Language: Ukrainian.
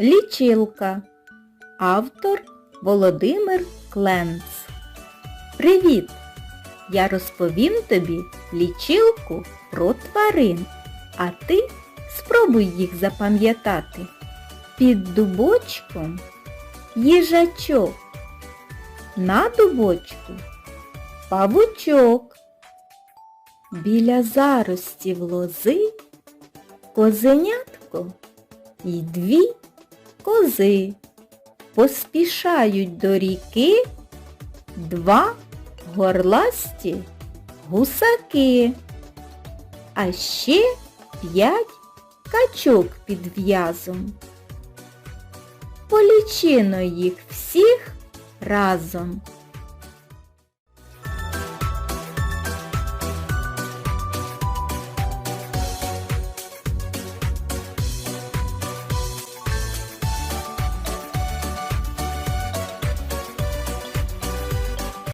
Лічилка. Автор Володимир Кленц. Привіт! Я розповім тобі лічилку про тварин, а ти спробуй їх запам'ятати. Під дубочком їжачок. На дубочку павучок. Біля заростів лози козенятко і дві кози. Поспішають до ріки два горласті гусаки, а ще п'ять качок під в'язом. Полічино їх всіх разом.